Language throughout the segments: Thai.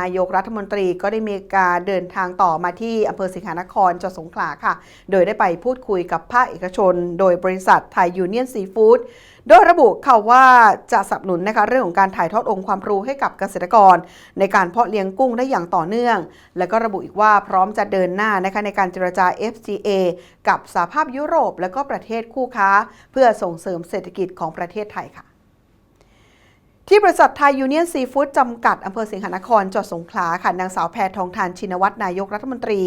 นายกรัฐมนตรีก็ได้มีการเดินทางต่อมาที่อำเภอสิงหานครจังหวัดสงขลาค่ะ โดยได้ไปพูดคุยกับภาคเอกชน โดยบริษัทไทยยูเนียนซีฟู้ดโดยระบุค่ะว่าจะสนับสนุนนะคะเรื่องของการถ่ายทอดองค์ความรู้ให้กับเกษตรกร ในการเพาะเลี้ยงกุ้งได้อย่างต่อเนื่อง และก็ระบุอีกว่าพร้อมจะเดินหน้านะคะในการเจรจา FTA กับสหภาพยุโรป และก็ประเทศคู่ค้า เพื่อส่งเสริมเศรษฐกิจของประเทศไทยค่ะ ที่บริษัทไทยยูเนียนซีฟู้ดจำกัดอำเภอสิงหนครจังหวัดสงขลาค่ะนางสาวแพทองทานชินวัตรนายกรัฐมนตรี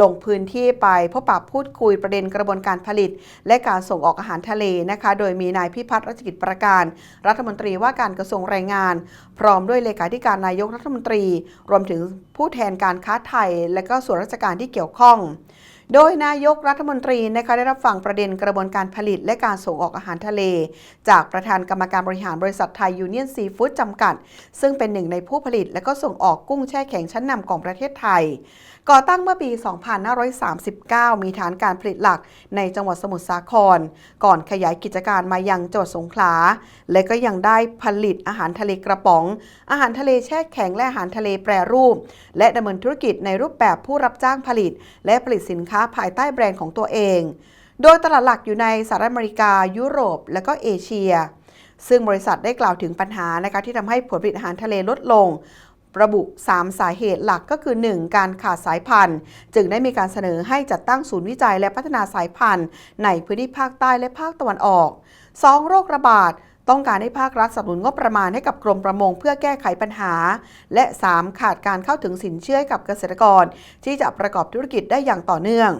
ลงพื้นที่ไปพบปะพูดคุยประเด็นกระบวนการผลิต และการส่งออกอาหารทะเลนะคะ โดยมีนายพิพัฒน์รัชกิจประการ รัฐมนตรีว่าการกระทรวงแรงงาน พร้อมด้วยเลขาธิการนายกรัฐมนตรี รวมถึงผู้แทนการค้าไทย และก็ส่วนราชการที่เกี่ยวข้อง โดยนายกรัฐมนตรีนะคะได้รับฟังประเด็นกระบวนการผลิตและการส่งออกอาหารทะเล จากประธานกรรมการบริหารบริษัทไทยยูเนียนซีฟู้ดจำกัด ซึ่งเป็นหนึ่งในผู้ผลิตและก็ส่งออกกุ้งแช่แข็งชั้นนำของประเทศไทย ก่อตั้งเมื่อปี 2539 มีฐานการผลิตหลักในจังหวัดสมุทรสาคร ก่อนขยายกิจการมายังจังหวัดสงขลา และก็ยังได้ผลิตอาหารทะเลกระป๋อง อาหารทะเลแช่แข็งและอาหารทะเลแปรรูป และดำเนินธุรกิจในรูปแบบผู้รับจ้างผลิต และผลิตสินค้าภายใต้แบรนด์ของตัวเอง โดยตลาดหลักอยู่ในสหรัฐอเมริกา ยุโรป และก็เอเชีย ซึ่งบริษัทได้กล่าวถึงปัญหานะคะที่ทำให้ผลผลิตอาหารทะเลลดลง ระบุ 3 สาเหตุหลักก็คือ 1. การขาดสายพันธุ์ จึงได้มีการเสนอให้จัดตั้งศูนย์วิจัยและพัฒนาสายพันธุ์ ในพื้นที่ภาคใต้และภาคตะวันออก 2. โรคระบาด ต้องการให้ภาครัฐสนับสนุนงบประมาณให้กับกรมประมงเพื่อแก้ไขปัญหา และ 3. ขาดการเข้าถึงสินเชื่อให้กับเกษตรกร ที่จะประกอบธุรกิจได้อย่างต่อเนื่อง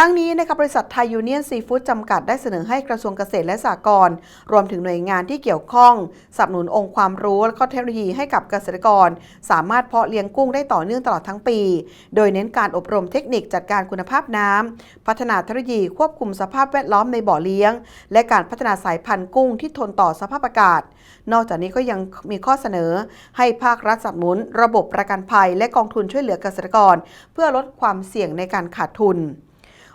ทั้งนี้นะคะบริษัทไทยยูเนียนซีฟู้ดจำกัดได้เสนอให้กระทรวงเกษตรและสหกรณ์รวมถึงหน่วยงานที่เกี่ยวข้องสนับสนุนองค์ความรู้และก็เทคโนโลยีให้กับเกษตรกร สามารถเพาะเลี้ยงกุ้งได้ต่อเนื่องตลอดทั้งปี โดยเน้นการอบรมเทคนิคจัดการคุณภาพน้ำพัฒนาเทคโนโลยีควบคุมสภาพแวดล้อมในบ่อเลี้ยง และการพัฒนาสายพันธุ์กุ้งที่ทนต่อสภาพอากาศ นอกจากนี้ก็ยังมีข้อเสนอ ให้ภาครัฐสนับสนุน ระบบประกันภัย และกองทุนช่วยเหลือเกษตรกร เพื่อลดความเสี่ยงในการขาดทุน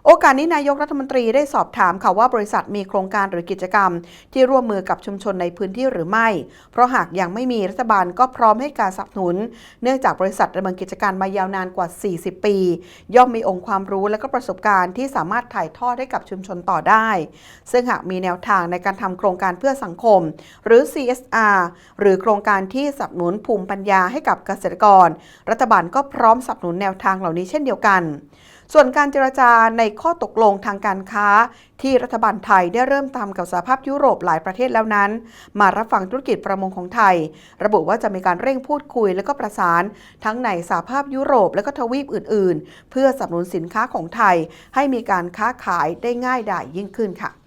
โอกาสนี้นายกรัฐมนตรีได้สอบถามค่ะว่าบริษัทมีโครงการหรือกิจกรรม ที่ร่วมมือกับชุมชนในพื้นที่หรือไม่ เพราะหากยังไม่มีรัฐบาลก็พร้อมให้การสนับสนุน เนื่องจากบริษัทดำเนินกิจการมายาวนานกว่า 40 ปี ย่อมมีองค์ความรู้และก็ประสบการณ์ที่สามารถถ่ายทอดให้กับชุมชนต่อได้ ซึ่งหากมีแนวทางในการทำโครงการเพื่อสังคม หรือ CSR หรือโครงการที่สนับสนุนภูมิปัญญาให้กับเกษตรกร รัฐบาลก็พร้อมสนับสนุนแนวทางเหล่านี้เช่นเดียวกัน ส่วนการเจรจาในข้อตกลงทางการค้า ที่รัฐบาลไทยได้เริ่มทำกับสหภาพยุโรปหลายประเทศแล้วนั้น มารับฟังธุรกิจประมงของไทย ระบุว่าจะมีการเร่งพูดคุยและก็ประสาน ทั้งในสหภาพยุโรปและก็ทวีปอื่น ๆ เพื่อสนับสนุนสินค้าของไทย ให้มีการค้าขายได้ง่ายดายยิ่งขึ้นค่ะ